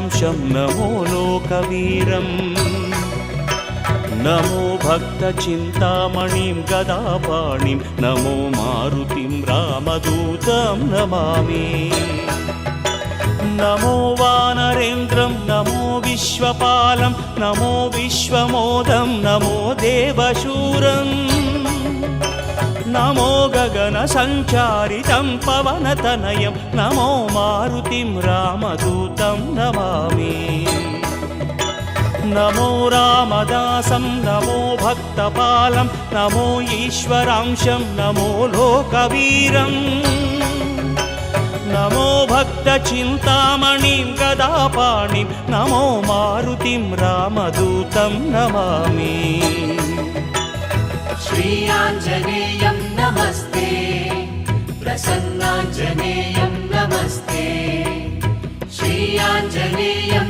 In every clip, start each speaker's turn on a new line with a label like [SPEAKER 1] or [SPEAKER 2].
[SPEAKER 1] ఈశ్వరాంశం నమో లోకవీరం. నమో భక్తచింతామణిం గదాపాణిం. నమో మారుతిం రామదూతం నమామి. నమో వానరేంద్రం. నమో విశ్వపాలం. నమో విశ్వమోదం. నమో దేవశూరం. నమో గగన సంచారితం పవనతనయం నమో మారుతిం రామదూతం నమామి. నమో రామదాసం నమో భక్తపాలం నమో ఈశ్వరాంశం నమో లోకవీరం. నమో భక్తచింతామణిం గదాపాణిం నమో మారుతిం రామదూతం నమామి.
[SPEAKER 2] श्रीयाञ्जनेयं नमस्ते। प्रसन्नाञ्जनेयं नमस्ते। श्रीयाञ्जनेयं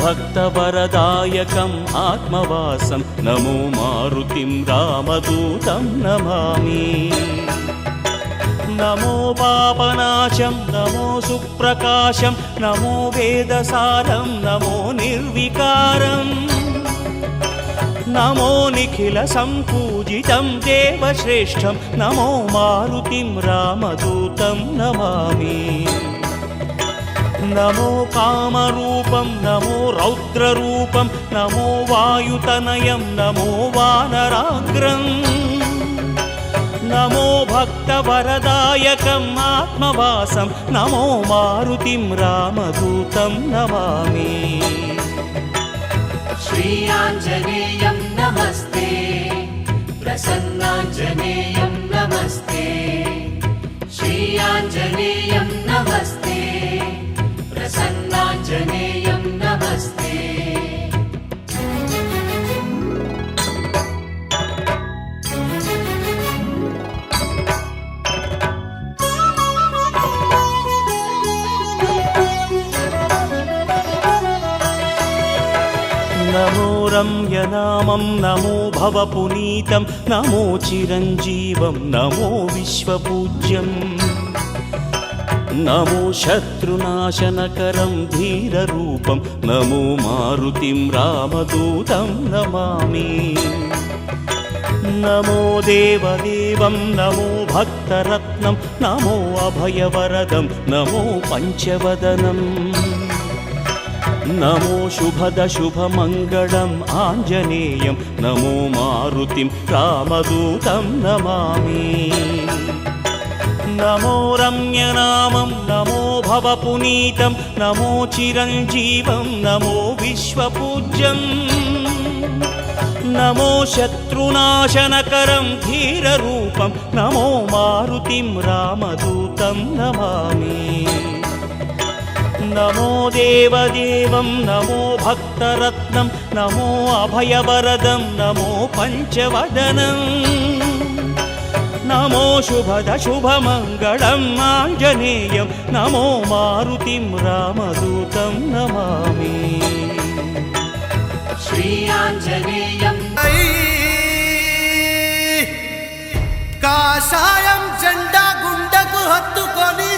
[SPEAKER 1] భక్తవరదాయకం ఆత్మవాసం నమో మారుతిం రామదూతం నమామి నమో పాపనాశం నమో సుప్రకాశం నమో వేదసారం నమో నిర్వికారం నమో నిఖిల సంపూజితం దేవశ్రేష్టం నమో మారుతిం రామదూతం నమామి నమో కామరూపం నమో రౌద్రరూపం నమో వాయుతనయం నమో వానరాగ్రం నమో భక్తవరదాయకం ఆత్మవాసం నమో మారుతిం రామదూతం నమామి
[SPEAKER 2] श्रीयाञ्जनेयं नमस्ते प्रसन्नाञ्जनेयं नमस्ते श्रीयाञ्जनेयं नमस्ते ఆంజనేయం నమస్తే.
[SPEAKER 1] నమో రమ్యనామం నమో భవపునీతం నమో చిరంజీవం నమో విశ్వపూజ్యం. నమో శత్రునాశనకరం ధీరరూపం నమో మారుతిం రామదూతం నమామి. నమో దేవదేవం నమో భక్తరత్నం నమో అభయవరదం నమో పంచవదనం. నమో శుభదశుభమంగళం ఆంజనేయం నమో మారుతిం రామదూతం నమామి. నమో రమ్యనామం నమో భవపునీతం నమో చిరంజీవం నమో విశ్వపూజ్యం నమో శత్రునాశనకరం ధీరరూపం నమో మారుతిం రామదూతం నమామి నమో దేవదేవం నమో భక్తరత్నం నమో అభయవరదం నమో పంచవదనం నమో శుభద శుభమంగళం ఆంజనేయం. నమో మారుతి రామదూతం నమామి.
[SPEAKER 2] శ్రీ ఆంజనేయం.
[SPEAKER 3] కాషాయం జెండా గుండకు హత్తుకొని